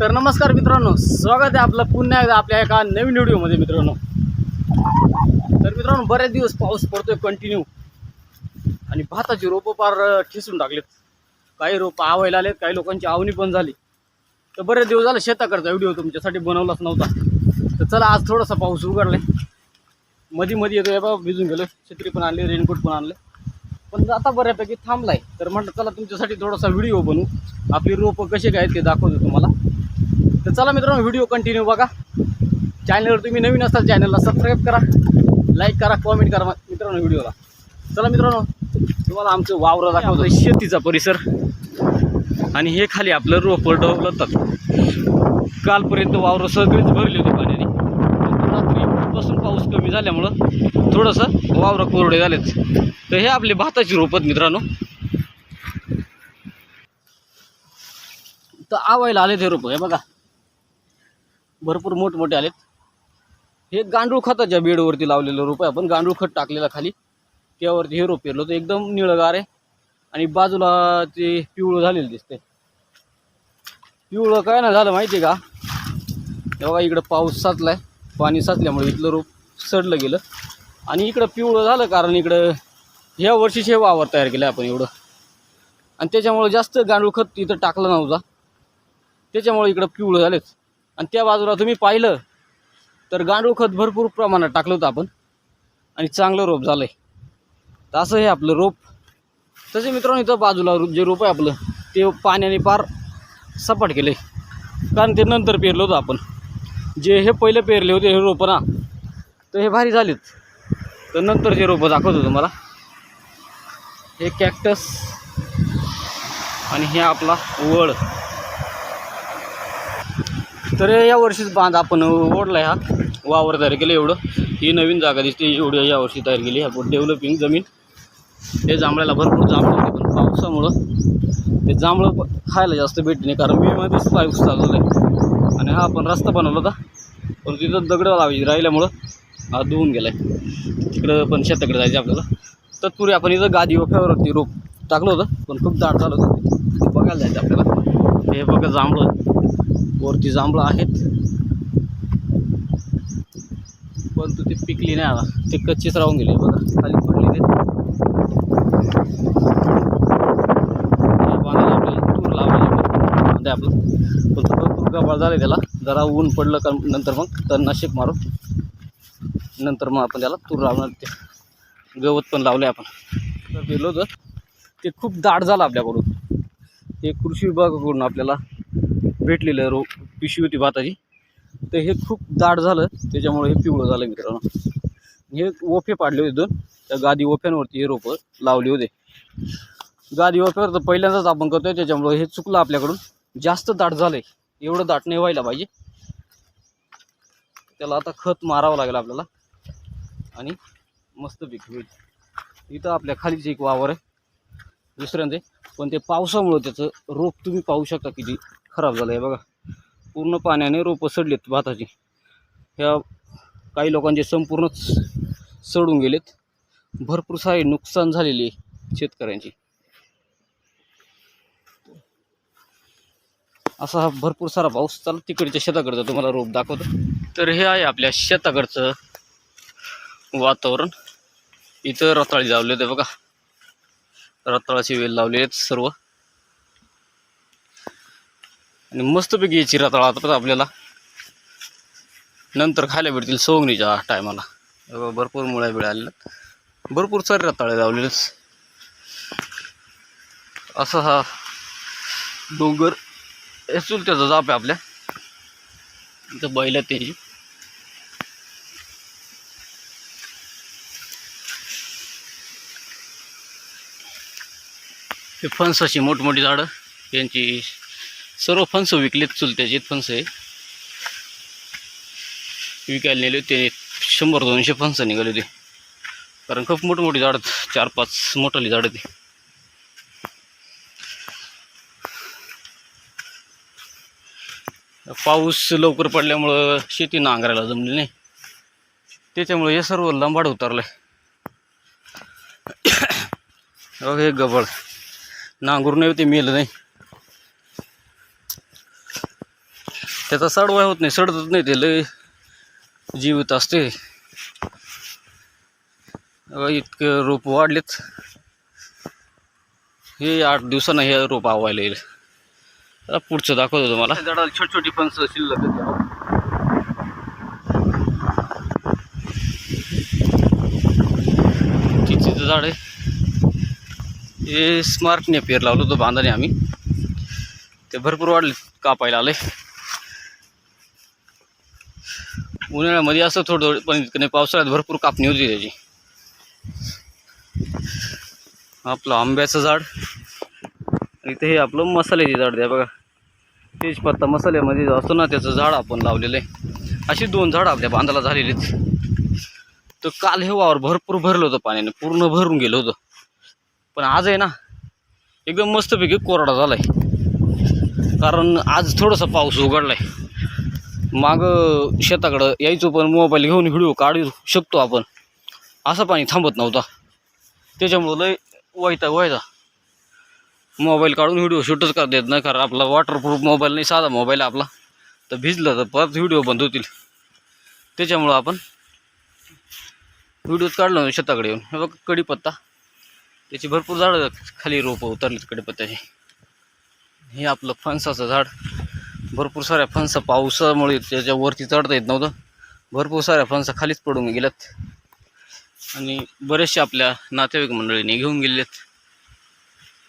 तर नमस्कार मित्रांनो स्वागत आहे आपलं पुन्हा एकदा आपल्या एका नवीन व्हिडिओमध्ये मित्रांनो. तर मित्रांनो बरेच दिवस पाऊस पडतोय कंटिन्यू आणि भाताची रोपं पार ठिसून टाकलेत. काही रोपं आवायला आलेत काही लोकांची आवणी पण झाली. तर बरेच दिवस झाले शेताकडचा व्हिडिओ तुमच्यासाठी बनवलाच नव्हता. तर चला आज थोडासा पाऊस उघडलाय. मधी मध्ये येतो या बाबा भिजून गेलो छत्री पण आणली रेनकोट पण आणले. पण आता बऱ्यापैकी थांबलाय. तर म्हटलं चला तुमच्यासाठी थोडासा व्हिडिओ बनवू. आपली रोपं कसे काय आहेत ते दाखवतो तुम्हाला. तर चला मित्रांनो व्हिडिओ कंटिन्यू बघा. चॅनलवर तुम्ही नवीन असाल चॅनलला सबस्क्राईब करा लाईक करा कॉमेंट करा मित्रांनो व्हिडिओला चला मित्रांनो तुम्हाला आमचं वावर दाखवतो. शेतीचा परिसर आणि हे खाली आपलं रोपं डवलतात. कालपर्यंत वावर सगळीच भरले होते पाण्याने. रात्रीपासून पाऊस कमी झाल्यामुळं थोडंसं वावर कोरडे झालेत. तर हे आपले भाताची रोपत मित्रांनो. तर आवायला आले ते रोपं हे बघा. भरपूर मोठमोठे आलेत. हे गांडूळ खताच्या बेडवरती लावलेलं रोप आहे आपण. गांडूळ खत टाकलेलं खाली. त्यावरती हे रोप पेरलं तर एकदम निळगार आहे. आणि बाजूला ते पिवळं झालेलं दिसते पिवळं काय ना झालं माहिती आहे का? हे बघा इकडं पाऊस साचलाय. पाणी साचल्यामुळे इथलं रोप सडलं गेलं. आणि इकडं पिवळं झालं कारण इकडं ह्या वर्षीचे वावर तयार केलं आपण एवढं. आणि त्याच्यामुळं जास्त गांडूळ खत इथं टाकलं नव्हता. त्याच्यामुळे इकडं पिवळं झालेच आणि त्या बाजूला तुम्ही पाहिलं तर गांडूळ खत भरपूर प्रमाणात टाकलं होतं आपण. आणि चांगलं रोप झालं आहे तर असं हे आपलं रोप. तसे मित्रांनो इथं बाजूला जे रोप आहे आपलं ते पाण्याने पार सपाट केलं आहे कारण ते नंतर पेरलं होतं आपण. जे हे पहिले पेरले होते हे रोपं ना तर हे भारी झालेत. तर नंतर जे रोपं दाखवतो तुम्हाला. हे कॅक्टस आणि हे आपला वळ तर या वर्षीच बांध आपण ओढला हा. वावर तयार केलं एवढं. ही नवीन जागा दिसते एवढी या वर्षी तयार केली आपण डेव्हलपिंग जमीन. हे जांभळ्याला भरपूर जांभळं होते पण पावसामुळं ते जांभळं खायला जास्त भेटते नाही. कारण मी मध्येच पाऊस चालू आहे आणि हा आपण रस्ता बनवला होता पण तिथं दगडं लावायची राहिल्यामुळं हा धुवून गेला आहे तिकडं पण शेताकडे जायचं आपल्याला. तत्पूर्वी आपण इथं गादी वफ्यावरती रोप टाकलं होतं पण खूप दाट झालं होतं. ते बघायला जायचं आपल्याला. हे बघा जांभळं. वरती जांभळं आहेत. परंतु ते पिकली नाही आता. ते कच्चीच राहून गेले बघा. खाली पडली ते आपल्याला तूर लावायला आपलं. पण भरपूर गबाळ झाले त्याला. जरा ऊन पडलं का नंतर मग तणनाशक मारू. नंतर मग आपण त्याला तूर लावणार ते. गवत पण लावले आपण. तर गेलो तर ते खूप दाट झालं आपल्याकडून. ते कृषी विभागाकडून आपल्याला भेटलेलं रो पिशवी होती भाताची. तर हे खूप दाट झालं. त्याच्यामुळे हे पिवळं झालं मित्रांनो. हे ओफे पाडले होते दोन. त्या गादी ओफ्यांवरती हे रोपं लावले होते. गादी ओफ्यावर तर पहिल्यांदाच आपण करतोय. त्याच्यामुळे हे चुकलं आपल्याकडून. जास्त दाट झालंय. एवढं दाट नाही व्हायला पाहिजे. त्याला आता खत मारावं लागेल आपल्याला. आणि मस्त पीक होईल. इथं आपल्या खालीच एक वावर आहे. दुसऱ्यांदे. पण ते पावसामुळं त्याचं रोप तुम्ही पाहू शकता किती खराब झालं आहे बघा. पूर्ण पाण्याने रोपं सडलेत भाताची. ह्या काही लोकांचे संपूर्णच सडून गेलेत. भरपूर सारे नुकसान झालेले आहे शेतकऱ्यांची. असा हा भरपूर सारा पाऊस चालू तिकडच्या शेताकडचं तुम्हाला रोप दाखवतो. तर हे आहे आपल्या शेताकडचं वातावरण. इथं रताळी लावले होते बघा. रताळाची वेल लावले आहेत सर्व. आणि मस्तपैकी यायची रताळ आता आपल्याला. नंतर खायला भेटतील सोंगणीच्या टायमाला. भरपूर मुळ्या बिळ्या आलेल्या भरपूर सारे रताळे लावलेलेच. असा हा डोंगर. हे चुलत्याचा जाप आहे आपल्या. इथं बैल त्याची. हे फणसाची मोठमोठी झाडं यांची सर्व फणस विकलेत चुलत्याचे फणस आहे विकायला नेले होते शंभर दोनशे फणसं निघाले होते. कारण खूप मोठमोठी झाडं चार पाच मोठाली झाडं ती पाऊस लवकर पडल्यामुळं शेती नांगरायला जमली नाही. त्याच्यामुळे हे सर्व लंबाड उतरलं आहे हे गबळ. नांगरून नाही ते मेलं नाही. त्याचा सडवाय होत नाही सडतच नाही ते लय जीवित असते. इतके रोप वाढलेत. हे आठ दिवसानं हे रोप आवायला येईल. आता पुढचं दाखवतो तुम्हाला. झाडाला छोटी छोटी फणसं शिल्लक. चिंचेचं झाड आहे? हे स्मार्ट नेपियर लावलं होतं बांधाने आम्ही. ते भरपूर वाढले कापायला आले उन्हाळ्यामध्ये असं थोडं थोडं पण इतकं नाही. पावसाळ्यात भरपूर कापणी होती त्याची. आपलं आंब्याचं झाड. आणि इथे हे आपलं मसाल्याचे झाड द्या बघा. तेजपत्ता मसाल्यामध्ये असतो ना त्याचं झाड आपण लावलेलं आहे. अशी दोन झाडं आपल्या बांधाला झालेली आहेत. तर काल हे वावर भरपूर भरलं होतं पाण्याने. पूर्ण भरून गेलं होतं. पण आज आहे ना एकदम मस्तपैकी कोरडा झाला आहे कारण आज थोडासा पाऊस उघडला आहे मागं शेताकडं यायचो पण मोबाईल घेऊन व्हिडिओ काढू शकतो आपण. असं पाणी थांबत नव्हता. त्याच्यामुळं लय व्हायचा व्हायचा मोबाईल काढून व्हिडिओ शूटच करता येत नाही कारण आपला वॉटरप्रूफ मोबाईल नाही साधा मोबाईल आपला. तर भिजलं तर परत व्हिडिओ बंद होतील. त्याच्यामुळं आपण व्हिडिओच काढलं शेताकडे येऊन. हे बघ कढीपत्ता. त्याची भरपूर झाडं खाली रोपं उतरलीत कडीपत्त्याची हे आपलं फणसाचं झाड. भरपूर साऱ्या फणसं पावसामुळे त्याच्यावरती चढता येत नव्हतं. भरपूर साऱ्या फणसं खालीच पडून गेल्यात. आणि बरेचसे आपल्या नातेवाईक मंडळीने घेऊन गेलेत.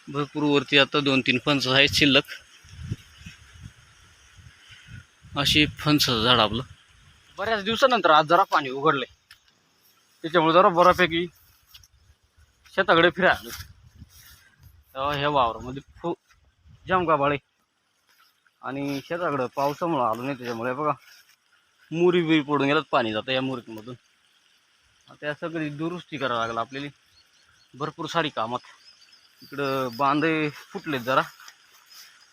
भरपूर वरती आता दोन तीन फणस आहेत शिल्लक. अशी फणस झाड आपलं. बऱ्याच दिवसानंतर आज जरा पाणी उघडलंय. त्याच्यामुळे जरा बऱ्यापैकी शेताकडे फिरायला ह्या वावरामध्ये फू जाम गाबाळे. आणि शेताकडं पावसामुळं आलो नाही त्याच्यामुळे. बघा मुरी बिरी पडून गेलं पाणी जातं या मुरीमधून त्या सगळी दुरुस्ती करावं लागलं आपल्याला. भरपूर सारी कामात. इकडं बांधे फुटलेत जरा.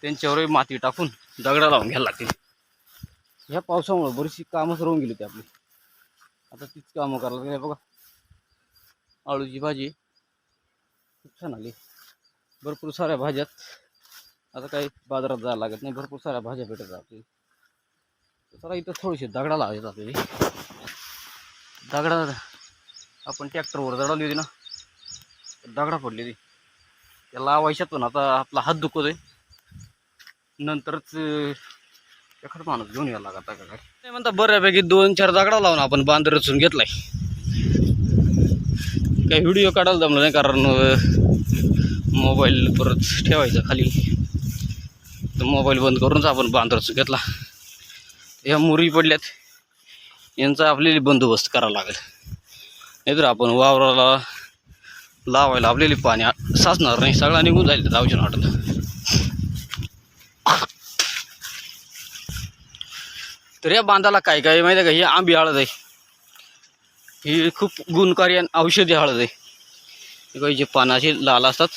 त्यांच्यावरही माती टाकून दगडा लावून घ्यायला लागतील. ह्या पावसामुळं बरीचशी कामंच राहून गेली होती आपली. आता तीच कामं करायला लागली. बघा आळूची भाजी. खूप छान आली. भरपूर साऱ्या भाज्यात. आता काही बाजारात जायला लागत नाही. भरपूर साऱ्या भाज्या भेटत आपली जरा इथं थोडीशी दगडा लावायची जाते. दगडा आपण ट्रॅक्टरवर जडवली होती ना. दगडा पडली होती. त्या लावायच्यात पण आता आपला हात दुखतोय. नंतरच एखादा माणूस घेऊन यायला लागत का काय? म्हणता बऱ्यापैकी दोन चार दगडा लावून आपण बांध रचून घेतलाय. काही व्हिडिओ काढायला जमलं नाही कारण मोबाईल परत ठेवायचा खाली. मोबाईल बंद करूनच आपण बांध घेतला. ह्या मुरी पडल्यात. यांचा आपल्याला बंदोबस्त करावा लागेल. नाहीतर आपण वावराला लावायला आपल्याला पाणी साचणार नाही. सगळा निघून जाईल जाऊच्या वाटत. तर या बांधाला काय काय माहिती आहे का? ही आंबी हळद आहे. ही खूप गुणकारी आणि औषधी हळद आहे. काही जे पानाचे लाल असतात.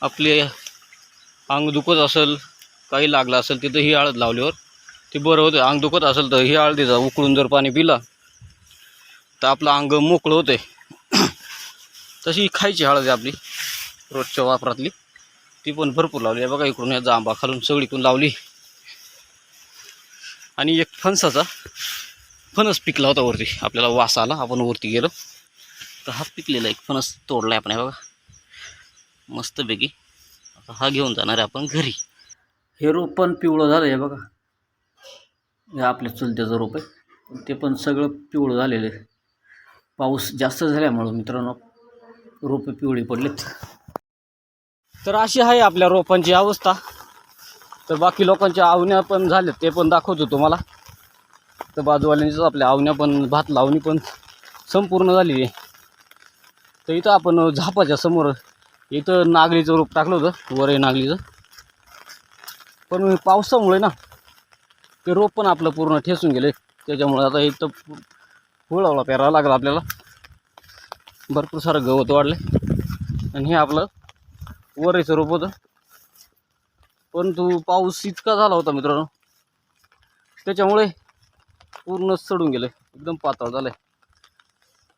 आपले अंग दुखत असेल काही लागलं असेल तिथं ही हळद लावल्यावर ते बरं होतं. अंग दुखत असेल तर ही हळदीचा उकळून जर पाणी पिला तर आपलं अंग मोकळं होते. तशी खायची हळद आहे आपली रोजच्या वापरातली. ती पण भरपूर लावली. आहे बघा इकडून या जांबा खालून सगळीकडून लावली. आणि एक फणसाचा फणस पिकला होता वरती. आपल्याला वास आला आपण वरती गेलो. तर हा पिकलेला एक फणस तोडला आपण बघा. मस्तपैकी. हा घेऊन जाणार आहे आपण घरी. हे रोप पण पिवळं झालं आहे बघा. हे आपल्या चुलत्याचं रोप आहे. ते पण सगळं पिवळं झालेलं आहे. पाऊस जास्त झाल्यामुळं मित्रांनो रोपे पिवळी पडलेत. तर अशी आहे आपल्या रोपांची अवस्था. तर बाकी लोकांच्या आवण्या पण झाल्यात ते पण दाखवतो तुम्हाला. तर बाजूवाल्यांचीच आपल्या आवण्या पण भात लावणी पण संपूर्ण झालेली आहे. तर इथं आपण झापाच्या समोर इथं नागलीचं रोप टाकलं होतं वर नागलीचं. पण पावसामुळे ना ते रोप पण आपलं पूर्ण ठेसून गेले. त्याच्यामुळे आता इथं फुळावला पेरावा लागला आपल्याला. भरपूर सारं गवत वाढलं. आणि हे आपलं वरेचं रोप होतं. परंतु पाऊस इतका झाला होता मित्रांनो. त्याच्यामुळे पूर्ण सडून गेलं. एकदम पातळ झालं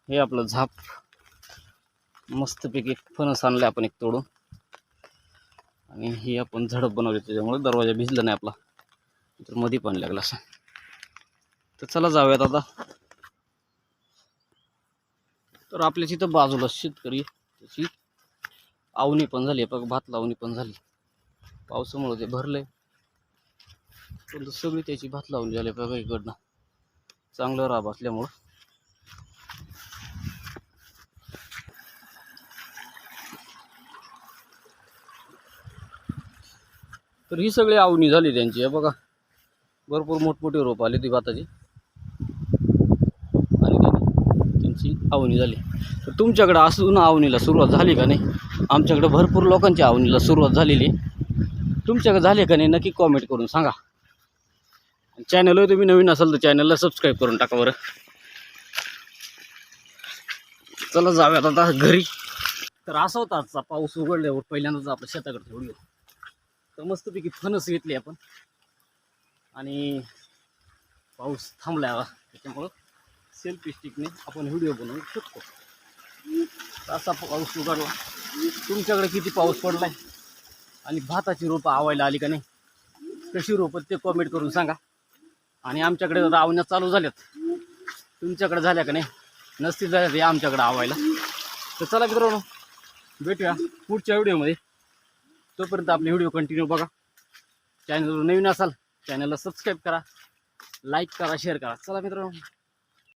हे आपलं झाप. मस्तपैकी फणस आणले आपण एक तोडून. आणि ही आपण झडप बनवली त्याच्यामुळे दरवाजा भिजला नाही आपला. तर मध्ये पाणी लागलं असं. तर चला जाऊयात आता. तर आपल्या तिथं बाजूला शेतकरी त्याची आवणी पण झाली. बघ भात लावणी पण झाली. पावसामुळे ते भरलंय. पण सगळी त्याची भात लावणी झाली बघा इकडनं. चांगलं राब असल्यामुळं. तर ही सगळी आवणी झाली त्यांची. बघा. भरपूर मोठमोठी रोप आली ती भाताची. आणि त्यांची आवणी झाली. तर तुमच्याकडं असून आवणीला सुरुवात झाली का नाही? आमच्याकडे भरपूर लोकांची आवणीला सुरुवात झालेली आहे. तुमच्याकडे झाली का नाही नक्की कॉमेंट करून सांगा. चॅनल तुम्ही नवीन असाल तर चॅनलला सबस्क्राईब करून टाका बरं. चला जाऊयात आता घरी. तर असा होता आजचा पाऊस उघडल्यावर पहिल्यांदाच आपल्या शेताकडे व्हिडिओ तर मस्तपैकी फणस घेतली आपण. आणि पाऊस थांबला त्याच्यामुळं सेल्फी स्टिकने आपण व्हिडिओ बनवू शकतो. तर असा पाऊस उघडला. तुमच्याकडे किती पाऊस पडलाय? आणि भाताची रोपं आवायला आली का नाही? कशी रोपं ते कॉमेंट करून सांगा. आणि आमच्याकडे रावण्या चालू झाल्यात. तुमच्याकडे झाल्या का नाही? नसतील झाल्या ते आमच्याकडे आवायला तर चला मित्रांनो भेटूया पुढच्या व्हिडिओमध्ये तोपर्यंत आपले व्हिडिओ कंटिन्यू बघा. चॅनलवर नवीन असाल चॅनलला सबस्क्राईब करा. लाईक करा शेअर करा. चला मित्रांनो.